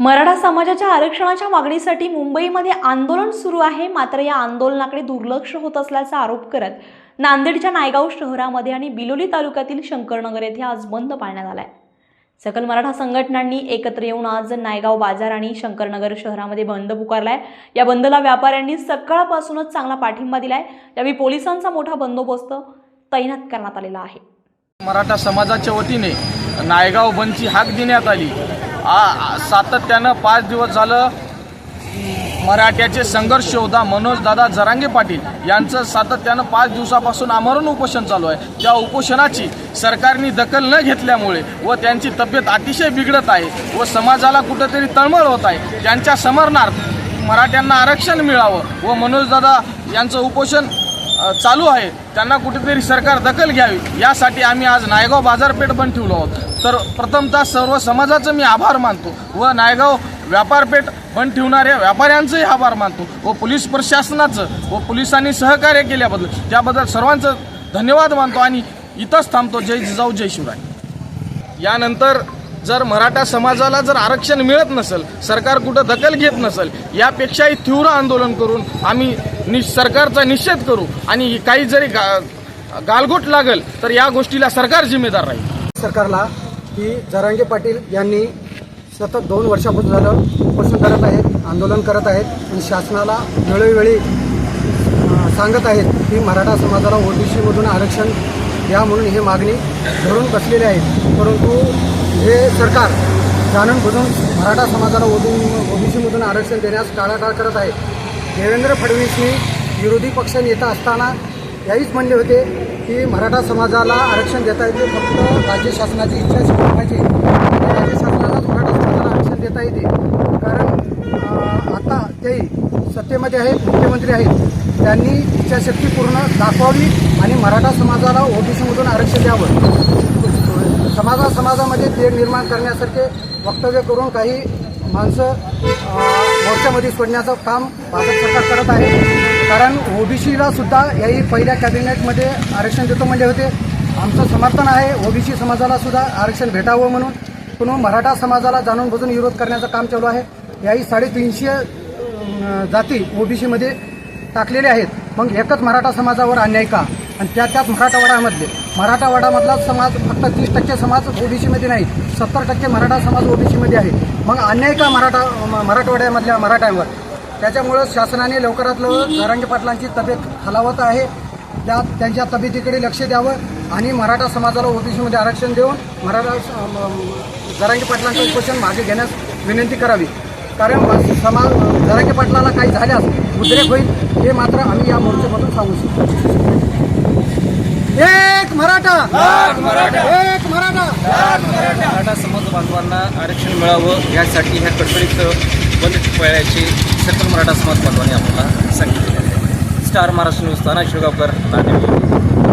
मराठा समाजाच्या आरक्षणाच्या मागणीसाठी मुंबईमध्ये आंदोलन सुरू आहे. मात्र या आंदोलनाकडे दुर्लक्ष होत असल्याचा आरोप करत नांदेडच्या नायगाव शहरामध्ये आणि बिलोली तालुक्यातील शंकरनगर येथे आज बंद पाळण्यात आलाय. सकल मराठा संघटनांनी एकत्र येऊन आज नायगाव बाजार आणि शंकरनगर शहरामध्ये बंद पुकारलाय. या बंदला व्यापाऱ्यांनी सकाळपासूनच चांगला पाठिंबा दिलाय. यावेळी पोलिसांचा मोठा बंदोबस्त तैनात करण्यात आलेला आहे. मराठा समाजाच्या वतीने नायगाव बंदची हाक देण्यात आली. आ सातत्यानं पाच दिवस झालं मराठ्याचे संघर्ष योद्धा मनोजदादा जरांगे पाटील यांचं सातत्यानं पाच दिवसापासून आमरण उपोषण चालू आहे. त्या उपोषणाची सरकारने दखल न घेतल्यामुळे व त्यांची तब्येत अतिशय बिघडत आहे व समाजाला कुठंतरी तळमळ होत आहे. त्यांच्या समरणार्थ मराठ्यांना आरक्षण मिळावं व मनोजदादा यांचं उपोषण चालू आहे त्यांना कुठेतरी सरकार दखल घ्यावी. यासाठी आम्ही आज नायगाव बाजारपेठ पण ठेवलो आहोत तर प्रथमतः सर्व समाजाचं मी आभार मानतो व नायगाव व्यापारपेठ बंद ठेवणाऱ्या व्यापाऱ्यांचंही आभार मानतो व पोलीस प्रशासनाचं व पोलिसांनी सहकार्य केल्याबद्दल त्याबद्दल सर्वांचं धन्यवाद मानतो आणि इथंच थांबतो. जय जिजाऊ जय शिवराय. यानंतर जर मराठा समाजाला जर आरक्षण मिळत नसेल सरकार कुठं दखल घेत नसेल यापेक्षाही तीव्र आंदोलन करून आम्ही नि सरकारचा निषेध करू आणि काही जरी गा गालगोट लागेल तर या गोष्टीला सरकार जिम्मेदार राहील. सरकारला की जरांगे पाटील यांनी सतत दोन वर्षापासून झालं उपोषण करत आहेत आंदोलन करत आहेत आणि शासनाला वेळोवेळी सांगत आहेत की मराठा समाजाला ओबीसीमधून आरक्षण द्या म्हणून हे मागणी धरून बसलेली आहे. परंतु हे सरकार जाणून बुजून मराठा समाजाला ओबी ओबीसीमधून आरक्षण देण्यास टाळाटाळ करत आहे. देवेंद्र फडणवीसनी विरोधी पक्ष नेता असताना याहीच म्हणले होते की मराठा समाजाला आरक्षण देता येते फक्त राज्य शासनाची इच्छा शक्ती पाहिजे. राज्य शासनालाच मराठा समाजाला आरक्षण देता येते. कारण आता ते सत्तेमध्ये आहेत मुख्यमंत्री आहेत. त्यांनी इच्छाशक्ती पूर्ण दाखवावी आणि मराठा समाजाला ओबीसीमधून आरक्षण द्यावं. समाजा समाजामध्ये तेढ निर्माण करण्यासारखे वक्तव्य करून काही माणसं मोर्चामध्ये सोडण्याचं काम भाजप सरकार करत आहे. कारण ओबीसीला सुद्धा याही पहिल्या कॅबिनेटमध्ये आरक्षण देतो म्हणजे होते. आमचं समर्थन आहे. ओबीसी समाजाला सुद्धा आरक्षण भेटावं म्हणून. पण मराठा समाजाला जाणून बुजून विरोध करण्याचं काम चालू आहे. याही साडेतीनशे जाती ओबीसीमध्ये टाकलेले आहेत. मग एकच मराठा समाजावर अन्याय का? आणि त्या त्यात मराठवाड्यामधले. मराठवाड्यामधला समाज फक्त तीस टक्के समाज ओबीसीमध्ये नाही सत्तर टक्के मराठा समाज ओबीसीमध्ये आहे. मग अन्याय का मराठा मराठवाड्यामधल्या मराठ्यांवर? त्याच्यामुळं शासनाने लवकरात लवकर नारायण पाटलांची तब्येत खालावत आहे. त्या त्यांच्या तब्येतीकडे लक्ष द्यावं आणि मराठा समाजाला ओबीसीमध्ये आरक्षण देऊन मराठा जरांगी पाटलांचं उपोषण मागे घेण्यास विनंती करावी. कारण समाज जरांगे पाटलाला काही झाल्यास उद्रेक होईल हे मात्र आम्ही या मोर्चेमधून सांगू शकतो. एक मराठा. एक मराठा. मराठा. समाज बांधवांना आरक्षण मिळावं यासाठी ह्या कडकडीत बंद पळण्याची सकल मराठा समाज बांधवांनी आम्हाला सांगितले स्टार महाराष्ट्र न्यूज ताना शिवगावकर नांदेड.